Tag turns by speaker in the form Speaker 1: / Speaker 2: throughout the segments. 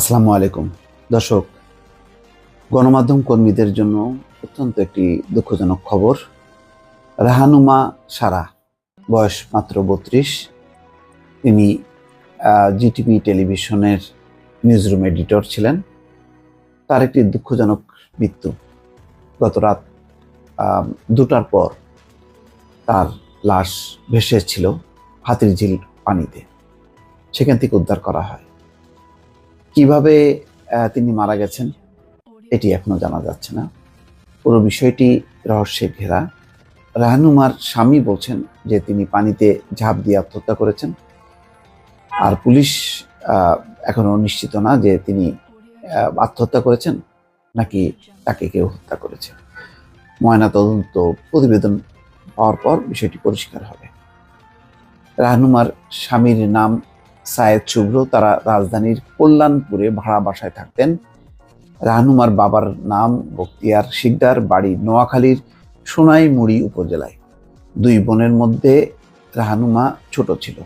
Speaker 1: আসসালামু আলাইকুম। দর্শক, গণমাধ্যম কর্মীদের জন্য অত্যন্ত একটি দুঃখজনক খবর। রাহানুমা সারা, বয়স মাত্র বত্রিশ। তিনি জিটিভি টেলিভিশনের নিউজরুম এডিটর ছিলেন। তার একটি দুঃখজনক মৃত্যু। গত রাত দুটার পর তার লাশ ভেসে ছিল হাতির ঝিল পানিতে। সেখান থেকে উদ্ধার করা হয়। কীভাবে তিনি মারা গেছেন এটি এখনও জানা যাচ্ছে না। পুরো বিষয়টি রহস্যে ঘেরা। রাহানুমার স্বামী বলছেন যে তিনি পানিতে ঝাঁপ দিয়ে আত্মহত্যা করেছেন। আর পুলিশ আহ, এখনও নিশ্চিত না যে তিনি আত্মহত্যা করেছেন নাকি তাকে কেউ হত্যা করেছে। ময়না তদন্ত প্রতিবেদন পাওয়ার পর বিষয়টি পরিষ্কার হবে। রাহনুমার স্বামীর নাম সায়েদ শুভ্র তারা রাজধানীর কল্যাণপুরে ভাড়া বাসায় থাকতেন। রাহনুমার বাবার নাম বক্তিয়ার শিকদার, বাড়ি নোয়াখালীর সোনাইমুড়ি উপজেলায়। দুই বোনের মধ্যে রাহানুমা ছোট ছিল।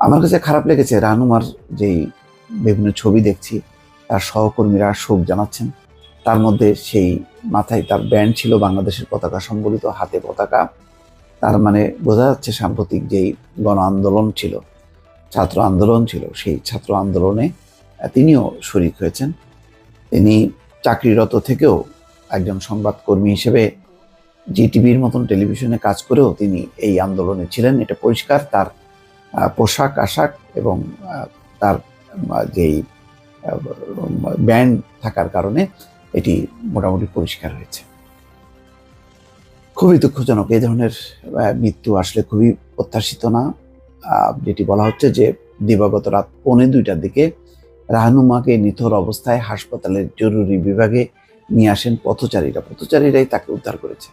Speaker 1: আমার কাছে খারাপ লেগেছে রাহনুমার যেই বিভিন্ন ছবি দেখছি, তার সহকর্মীরা শোক জানাচ্ছেন। তার মধ্যে সেই মাথায় তার ব্যান্ড ছিল বাংলাদেশের পতাকা সম্বলিত হাতে পতাকা। তার মানে বোঝা যাচ্ছে সাম্প্রতিক যেই গণ আন্দোলন ছিল। ছাত্র আন্দোলন ছিল। সেই ছাত্র আন্দোলনে তিনিও শরিক হয়েছেন। তিনি চাকরিরত থেকেও একজন সংবাদকর্মী হিসেবে জিটিভির মতন টেলিভিশনে কাজ করেও তিনি এই আন্দোলনে ছিলেন। এটা পরিষ্কার। তার পোশাক, আশাক এবং তার যেই ব্যান্ড থাকার কারণে এটি মোটামুটি পরিষ্কার হয়েছে। খুবই দুঃখজনক। এই ধরনের মৃত্যু আসলে খুবই প্রত্যাশিত না। যেটি বলা হচ্ছে যে দিবাগত রাত পৌনে দুইটার দিকে রাহানুমাকে নিথর অবস্থায় হাসপাতালের জরুরি বিভাগে নিয়ে আসেন পথচারীরা। পথচারীরাই তাকে উদ্ধার করেছে।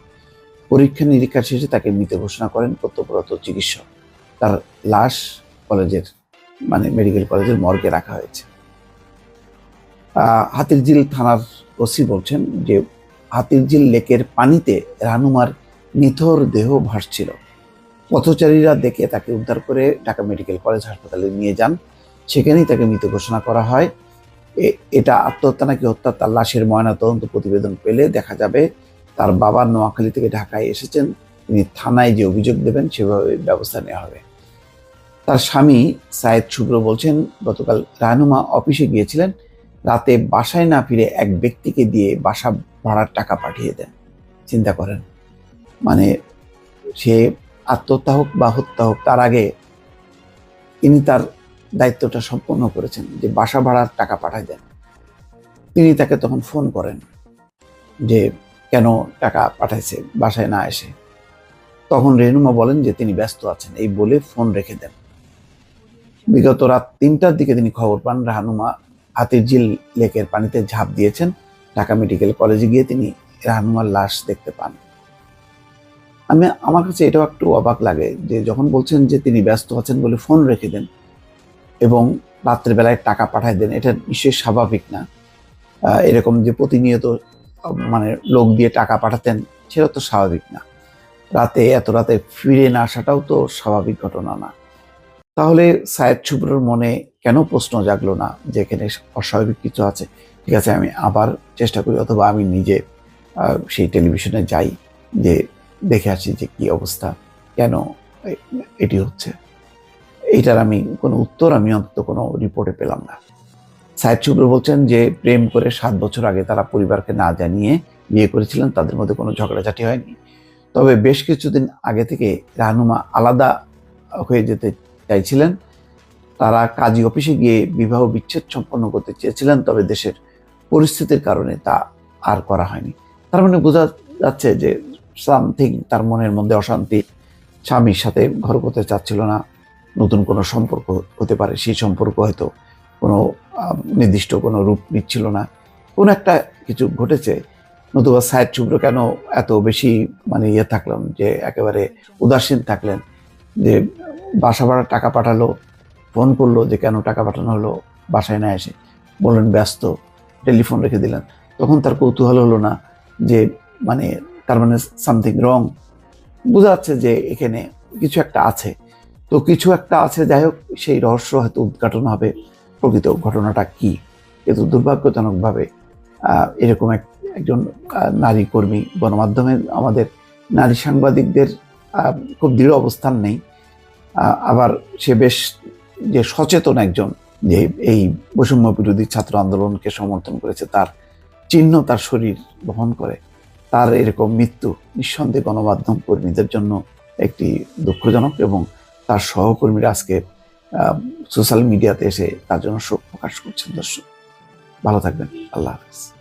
Speaker 1: পরীক্ষা নিরীক্ষা শেষে তাকে মৃত ঘোষণা করেন কর্তব্যরত চিকিৎসক। তার লাশ কলেজের মানে মেডিকেল কলেজের মর্গে রাখা হয়েছে। হাতিরঝিল থানার ওসি বলছেন যে হাতিরঝিল লেকের পানিতে রানুমার নিথর দেহ ভাসছিল। পথচারীরা দেখে তাকে উদ্ধার করে ঢাকা মেডিকেল কলেজ হাসপাতালে নিয়ে যান। সেখানেই তাকে মৃত ঘোষণা করা হয়। এটা আত্মহত্যা নাকি হত্যা তার লাশের ময়নাতদন্ত প্রতিবেদন পেলে দেখা যাবে। তার বাবা নোয়াখালী থেকে ঢাকায় এসেছেন। তিনি থানায় যে অভিযোগ দেবেন সেভাবে ব্যবস্থা নেওয়া হবে। তার স্বামী সায়েদ শুভ্র বলছেন, গতকাল রানুমা অফিসে গিয়েছিলেন। রাতে বাসায় না ফিরে এক ব্যক্তিকে দিয়ে বাসা ভাড়ার টাকা পাঠিয়ে দেন। চিন্তা করেন। মানে সে আত্মহত্যা হোক বা হত্যা হোক, তার আগে তিনি তার দায়িত্বটা সম্পন্ন করেছেন যে বাসা ভাড়ার টাকা পাঠায় দেন। তিনি তাকে তখন ফোন করেন যে, কেন টাকা পাঠাইছে? বাসায় না এসে। তখন রেনুমা বলেন যে, তিনি ব্যস্ত আছেন। এই বলে ফোন রেখে দেন। বিগত রাত তিনটার দিকে তিনি খবর পান রাহানুমা হাতির ঝিল লেকের পানিতে ঝাঁপ দিয়েছেন। ঢাকা মেডিকেল কলেজে গিয়ে তিনি রাহানুমার লাশ দেখতে পান। আমি, আমার কাছে এটাও একটু অবাক লাগে যে যখন বলছেন যে তিনি ব্যস্ত আছেন বলে ফোন রেখে দেন এবং রাত্রের বেলায় টাকা পাঠায় দেন, এটা নিশ্চয়ই স্বাভাবিক না। এরকম যে প্রতিনিয়ত মানে লোক দিয়ে টাকা পাঠাতেন, সেটা তো স্বাভাবিক না। রাতে, এত রাতে ফিরে না আসাটাও তো স্বাভাবিক ঘটনা না। তাহলে সায়েদ শুভ্রর মনে কেন প্রশ্ন জাগলো না যে এখানে অস্বাভাবিক কিছু আছে? ঠিক আছে, আমি আবার চেষ্টা করি, অথবা আমি নিজে সেই টেলিভিশনে যাই যে দেখে আসি যে কি অবস্থা, কেন এটি হচ্ছে। এইটার আমি কোনো উত্তর আমি অন্তত কোনো রিপোর্টে পেলাম না। সাহেব শুভ্র বলছেন যে, প্রেম করে সাত বছর আগে তারা পরিবারকে না জানিয়ে বিয়ে করেছিলেন, তাদের মধ্যে কোনো ঝগড়াঝাটি হয়নি। তবে বেশ কিছুদিন আগে থেকে রানুমা আলাদা হয়ে যেতে চাইছিলেন। তারা কাজী অফিসে গিয়ে বিবাহ বিচ্ছেদ সম্পন্ন করতে চেয়েছিলেন, তবে দেশের পরিস্থিতির কারণে তা আর করা হয়নি। তার মানে বোঝা যাচ্ছে যে সামথিং, তার মনের মধ্যে অশান্তি। স্বামীর সাথে ঘর করতে চাচ্ছিল না। নতুন কোনো সম্পর্ক হতে পারে, সেই সম্পর্ক হয়তো কোনো নির্দিষ্ট কোনো রূপ নিচ্ছিল না। কোনো একটা কিছু ঘটেছে, নতুবা সাহেব শুভ্র কেন এত বেশি মানে ইয়ে থাকলেন যে একেবারে উদাসীন থাকলেন যে বাসা ভাড়া টাকা পাঠালো, ফোন করল যে কেন টাকা পাঠানো হলো, বাসায় না এসে। বললেন, ব্যস্ত, টেলিফোন রেখে দিলেন। তখন তার কৌতূহল হলো না যে মানে তার মানে সামথিং রং বোঝা যাচ্ছে যে এখানে কিছু একটা আছে। তো কিছু একটা আছে, যাই হোক, সেই রহস্য হয়তো উদ্ঘাটন হবে। প্রকৃত ঘটনাটা কি? কিন্তু দুর্ভাগ্যজনকভাবে এরকম এক, একজন নারী কর্মী গণমাধ্যমে আমাদের নারী সাংবাদিকদের খুব দৃঢ় অবস্থান নেই। আবার সে বেশ যে সচেতন একজন যে এই বৈষম্য বিরোধী ছাত্র আন্দোলনকে সমর্থন করেছে, তার চিহ্ন তার শরীর বহন করে। তার এরকম মৃত্যু নিঃসন্দেহে গণমাধ্যম কর্মীদের জন্য একটি দুঃখজনক এবং তার সহকর্মীরা আজকে সোশ্যাল মিডিয়াতে এসে তার জন্য শোক প্রকাশ করছেন দর্শক। ভালো থাকবেন। আল্লাহ হাফিজ।